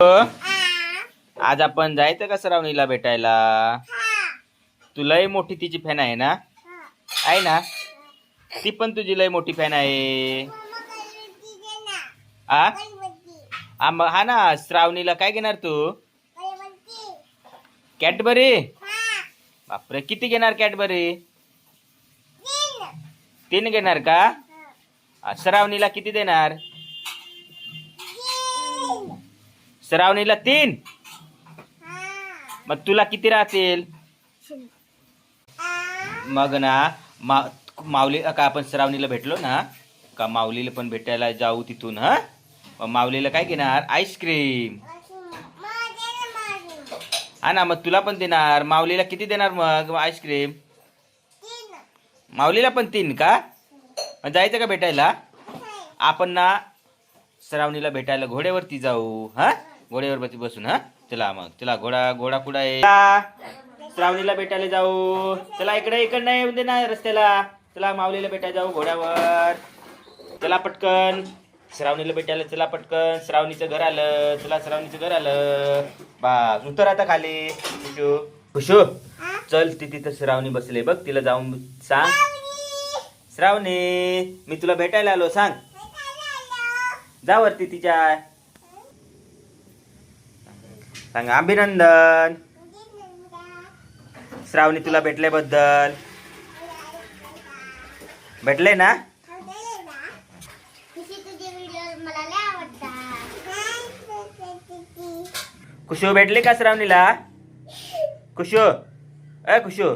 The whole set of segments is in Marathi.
आज आपण जायचं का श्रावणीला भेटायला? तुलाही मोठी तिची फॅन आहे ना? आहे ना? ती पण तुझी लय मोठी फॅन आहे. आ? मग हा ना श्रावणीला काय घेणार तू? कॅडबरी? बापरे किती घेणार कॅडबरी? तीन घेणार का? श्रावणीला किती देणार? श्रावणीला तीन. मग तुला किती राहतील? मग ना मा माऊली का आपण श्रावणीला भेटलो ना का माऊलीला पण भेटायला जाऊ तिथून हा? माऊलीला काय घेणार? आईस्क्रीम. हा ना मग तुला पण देणार. माऊलीला किती देणार मग? आईस्क्रीम. माऊलीला पण तीन का? मग जायचं का भेटायला? आपण ना श्रावणीला भेटायला घोड्यावरती जाऊ हा? घोड्यावरती बसून हा? चला मग चला घोडा घोडा कुठं आहे? चला, श्रावणीला भेटायला जाऊ. चला इकडे इकडे नाही येऊ दे ना रस्त्याला. चला माऊलीला भेटायला जाऊ घोड्यावर. चला पटकन. श्रावणीला भेटायला चला पटकन. श्रावणीचं घर आलं. चला श्रावणीचं घर आलं. बा उतर आता खाली. खुशू. खुशू चल ती तिथं श्रावणी बसले. बघ तिला जाऊन सांग. श्रावणी मी तुला भेटायला आलो सांग. जा वरती तिच्या. सांग अभिनंदन. श्रावणी तुला भेटल्याबद्दल. भेटले ना? कुशू भेटली का श्रावणीला? कुशू अ कुशू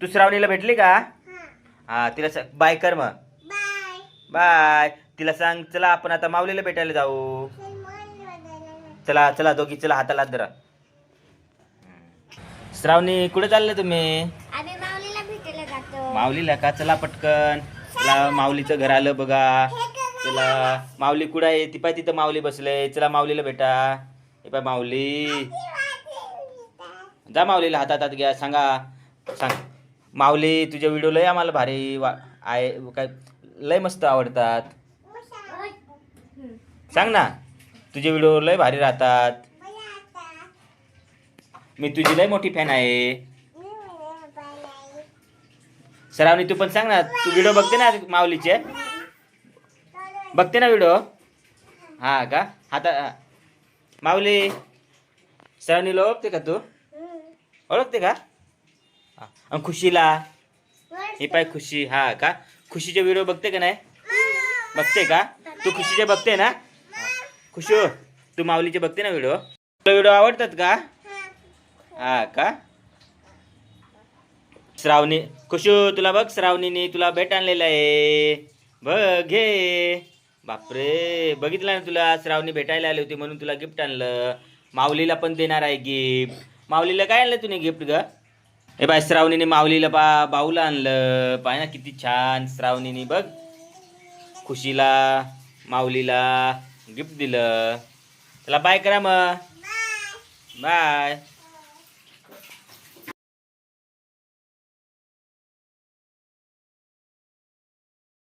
तू श्रावणीला भेटली का? हा. तिला बाय कर मग. बाय तिला सांग चला आपण आता माऊलीला भेटायला जाऊ. चला चला दोघी चला हाताला हात धरा. श्रावणी कुठे चालले तुम्ही? आम्ही माऊलीला भेटायला जातो. माऊलीला का? चला पटकन. चला माऊलीचं घर आलं बघा. चला माऊली कुठं आहे? ती पाय तिथं माऊली बसले. चला माऊलीला भेटा. हे पाय माऊली. जा माऊलीला हातात हात घ्या. सांगा. सांग. माऊली तुझे व्हिडिओ लय आम्हाला भारी वा आहे. काय लय मस्त आवडतात. सांग ना. तुझे व्हिडिओ लय भारी राहतात. मी तुझी लय मोठी फॅन आहे. सरावनी तू पण सांग ना तू व्हिडिओ बघते ना माऊलीचे? बघते ना व्हिडिओ हा का? आता माऊली सरावनीला ओळखते का तू? ओळखते का? आणि खुशीला? हे पाय खुशी हा का? खुशीचे व्हिडिओ बघते का नाही? बघते का? तू खुशीचे बघते ना? खुशू तू माऊलीचे बघते ना व्हिडिओ तुला व्हिडिओ आवडतात का? हा का? श्रावणी खुशू तुला बघ श्रावणीने तुला भेट आणलेला आहे. बघ घे. बापरे बघितलं ना तुला? श्रावणी भेटायला आली होती म्हणून तुला गिफ्ट आणलं. माऊलीला पण देणार आहे गिफ्ट माऊलीला काय आणलं तुने गिफ्ट ग? हे बाय श्रावणीने माऊलीला बा बाऊला आणलं. पाय ना किती छान श्रावणीने बघ. खुशीला माऊलीला. गिफ्ट दिलं. चला बाय करा मग बाय